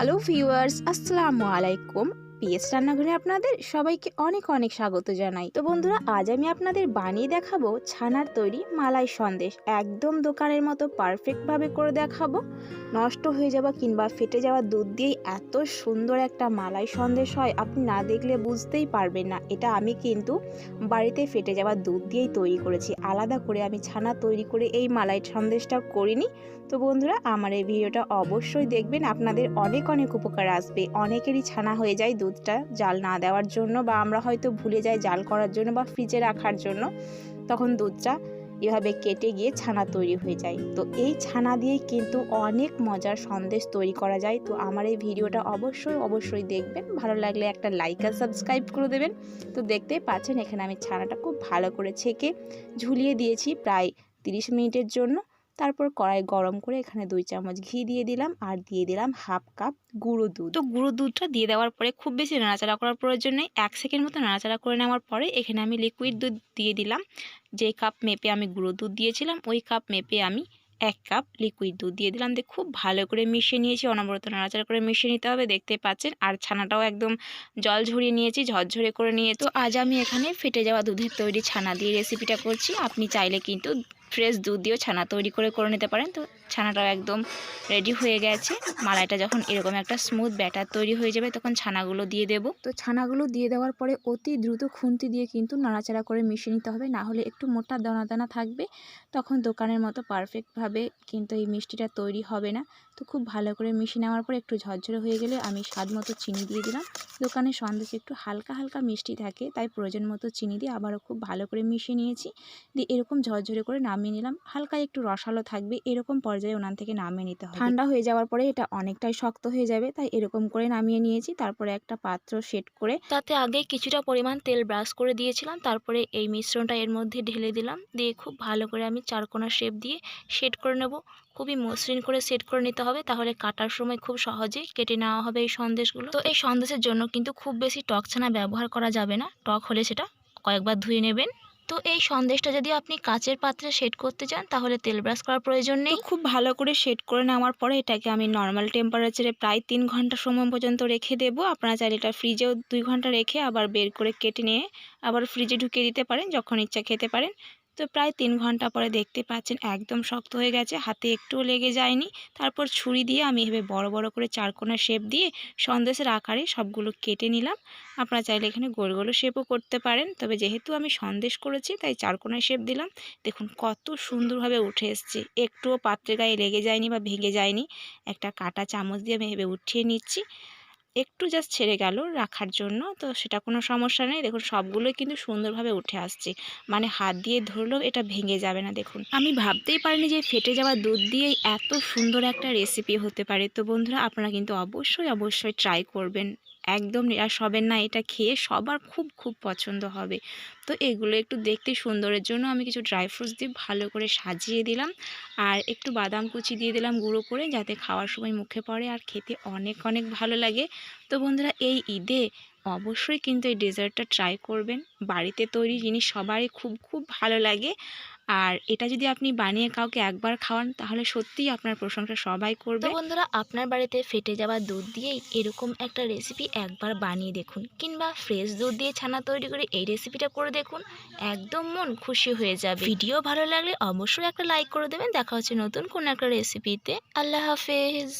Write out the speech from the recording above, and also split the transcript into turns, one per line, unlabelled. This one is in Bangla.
হ্যালো ভিউয়ার্স আসসালামু আলাইকুম পিএস রান্নাঘরে আপনাদের সবাইকে অনেক অনেক স্বাগত জানাই। তো বন্ধুরা, আজ আমি আপনাদের বানিয়ে দেখাবো ছানার তৈরি মালাই সন্দেশ। একদম দোকানের মতো পারফেক্টভাবে করে দেখাবো। নষ্ট হয়ে যাওয়া কিংবা ফেটে যাওয়া দুধ দিয়েই এত সুন্দর একটা মালাই সন্দেশ হয়, আপনি না দেখলে বুঝতেই পারবেন না। এটা আমি কিন্তু বাড়িতে ফেটে যাওয়া দুধ দিয়েই তৈরি করেছি। আলাদা করে আমি ছানা তৈরি করে এই মালাই সন্দেশটা করিনি। তো বন্ধুরা, আমার এই ভিডিওটা অবশ্যই দেখবেন। আপনাদের অনেক অনেক উপকার আসবে। অনেকেরই ছানা হয়ে যায় দুধটা জাল না দেওয়ার জন্য বা আমরা হয়তো ভুলে যাই জাল করার জন্য বা ফ্রিজে রাখার জন্য, তখন দুধটা এভাবে কেটে গিয়ে ছানা তৈরি হয়ে যায়। তো এই ছানা দিয়ে কিন্তু অনেক মজার সন্দেশ তৈরি করা যায়। তো আমার এই ভিডিওটা অবশ্যই অবশ্যই দেখবেন। ভালো লাগলে একটা লাইক আর সাবস্ক্রাইব করে দেবেন। তো দেখতেই পাচ্ছেন এখানে আমি ছানাটা খুব ভালো করে ছেঁকে ঝুলিয়ে দিয়েছি প্রায় তিরিশ মিনিটের জন্য। তারপর কড়াই গরম করে এখানে দুই চামচ ঘি দিয়ে দিলাম আর দিয়ে দিলাম হাফ কাপ গুঁড়ো দুধ। তো গুঁড়ো দুধটা দিয়ে দেওয়ার পরে খুব বেশি নাড়াচাড়া করার প্রয়োজন নেই, এক সেকেন্ড মতো নাড়াচাড়া করে নেওয়ার পরে এখানে আমি লিকুইড দুধ দিয়ে দিলাম। যে কাপ মেপে আমি গুঁড়ো দুধ দিয়েছিলাম, ওই কাপ মেপে আমি এক কাপ লিকুইড দুধ দিয়ে দিলাম। দিয়ে খুব ভালো করে মিশিয়ে নিয়েছি, অনবরত নাড়াচাড়া করে মিশিয়ে নিতে হবে, দেখতে পাচ্ছেন। আর ছানাটাও একদম জল ঝরিয়ে নিয়েছি, ঝরঝরে করে নিয়ে। তো আজ আমি এখানে ফেটে যাওয়া দুধের তৈরি ছানা দিয়ে রেসিপিটা করছি, আপনি চাইলে কিন্তু ফ্রেশ দুধ দিয়েও ছানা তৈরি করে করে নিতে পারেন। তো ছানাটাও একদম রেডি হয়ে গেছে। মালাইটা যখন এরকম একটা স্মুথ ব্যাটার তৈরি হয়ে যাবে, তখন ছানাগুলো দিয়ে দেব। তো ছানাগুলো দিয়ে দেওয়ার পরে অতি দ্রুত খুন্তি দিয়ে কিন্তু নাড়াচাড়া করে মিশিয়ে নিতে হবে। না হলে একটু মোটা দানা দানা থাকবে, তখন দোকানের মতো পারফেক্টভাবে কিন্তু এই মিষ্টিটা তৈরি হবে না। তো খুব ভালো করে মিশিয়ে নেওয়ার পর একটু ঝরঝরে হয়ে গেলে আমি স্বাদ মতো চিনি দিয়ে দিলাম। দোকানের সন্দেশ একটু হালকা হালকা মিষ্টি থাকে, তাই প্রয়োজন মতো চিনি দিয়ে আবারও খুব ভালো করে মিশিয়ে নিয়েছি। দিয়ে এরকম ঝরঝরে করে নামিয়ে নিলাম। হালকা একটু রসালো থাকবে, এরকম পর্যায়ে উনান থেকে নামিয়ে নিতে হবে। ঠান্ডা হয়ে যাওয়ার পরে এটা অনেকটাই শক্ত হয়ে যাবে তাই এরকম করে নামিয়ে নিয়েছি। তারপরে একটা পাত্র সেট করে
তাতে আগে কিছুটা পরিমাণ তেল ব্রাশ করে দিয়েছিলাম তারপরে এই মিশ্রণটা এর মধ্যে ঢেলে দিলাম। দিয়ে খুব ভালো করে আমি চারকোনা শেপ দিয়ে সেট করে নেব। খুবই মসৃণ করে সেট করে নিতে হবে তাহলে কাটার সময় খুব সহজে কেটে নেওয়া হবে এই সন্দেশগুলো। তো এই সন্দেশের জন্য কিন্তু খুব বেশি টক ছানা ব্যবহার করা যাবে না টক হলে সেটা কয়েকবার ধুয়ে নেবেন। তো এই সন্দেশটা যদি আপনি কাচের পাত্রে সেট করতে চান, তাহলে তেল ব্রাশ করার প্রয়োজন নেই।
খুব ভালো করে সেট করে নেওয়ার পরে এটাকে আমি নর্মাল টেম্পারেচারে প্রায় তিন ঘণ্টা সময় পর্যন্ত রেখে দেব। আপনারা চাইলে এটা ফ্রিজেও দুই ঘণ্টা রেখে আবার বের করে কেটে নিয়ে আবার ফ্রিজে ঢুকিয়ে দিতে পারেন, যখন ইচ্ছা খেতে পারেন। তো প্রায় তিন ঘণ্টা পরে দেখতে পাচ্ছেন একদম শক্ত হয়ে গেছে, হাতে একটুও লেগে যায়নি। তারপর ছুরি দিয়ে আমি এভাবে বড় বড় করে চারকোনা শেপ দিয়ে সন্দেশের আকারে সবগুলো কেটে নিলাম। আপনারা চাইলে এখানে গোল গোল শেপও করতে পারেন, তবে যেহেতু আমি সন্দেশ করেছি তাই চারকোনা শেপ দিলাম। দেখুন কত সুন্দরভাবে উঠে এসছে, একটুও পাত্রের গায়ে লেগে যায়নি বা ভেঙে যায়নি। একটা কাটা চামচ দিয়ে আমি এভাবে উঠিয়ে নিচ্ছি। একটু জাস্ট ছেড়ে গেল রাখার জন্য। তো সেটা কোনো সমস্যা নেই। দেখুন, সবগুলোই কিন্তু সুন্দরভাবে উঠে আসছে। মানে হাত দিয়ে ধরলেও এটা ভেঙে যাবে না, দেখুন। আমি ভাবতেই পারিনি যে ফেটে যাওয়া দুধ দিয়েই এত সুন্দর একটা রেসিপি হতে পারে। তো বন্ধুরা, আপনারা কিন্তু অবশ্যই অবশ্যই ট্রাই করবেন। একদম নিরাশ হবেন না এটা খেয়ে সবার খুব খুব পছন্দ হবে। তো এগুলো একটু দেখতে সুন্দরের জন্য আমি কিছু ড্রাই ফ্রুটস দিয়ে ভালো করে সাজিয়ে দিলাম। আর একটু বাদাম কুচি দিয়ে দিলাম গুঁড়ো করে যাতে খাওয়ার সময় মুখে পড়ে আর খেতে অনেক অনেক ভালো লাগে। তো বন্ধুরা এই ঈদে অবশ্যই কিন্তু এই ডেজার্টটা ট্রাই করবেন। বাড়িতে তৈরি জিনিস সবারই খুব খুব ভালো লাগে। আর এটা যদি আপনি বানিয়ে কাউকে একবার খাওয়ান তাহলে সত্যিই আপনার প্রশংসা সবাই করবে।
বন্ধুরা আপনার বাড়িতে ফেটে যাওয়া দুধ দিয়েই এরকম একটা রেসিপি একবার বানিয়ে দেখুন কিংবা ফ্রেশ দুধ দিয়ে ছানা তৈরি করে এই রেসিপিটা করে দেখুন একদম মন খুশি হয়ে যাবে। ভিডিও ভালো লাগলে অবশ্যই একটা লাইক করে দেবেন। দেখা হচ্ছে নতুন কোনো একটা রেসিপিতে আল্লাহ হাফেজ।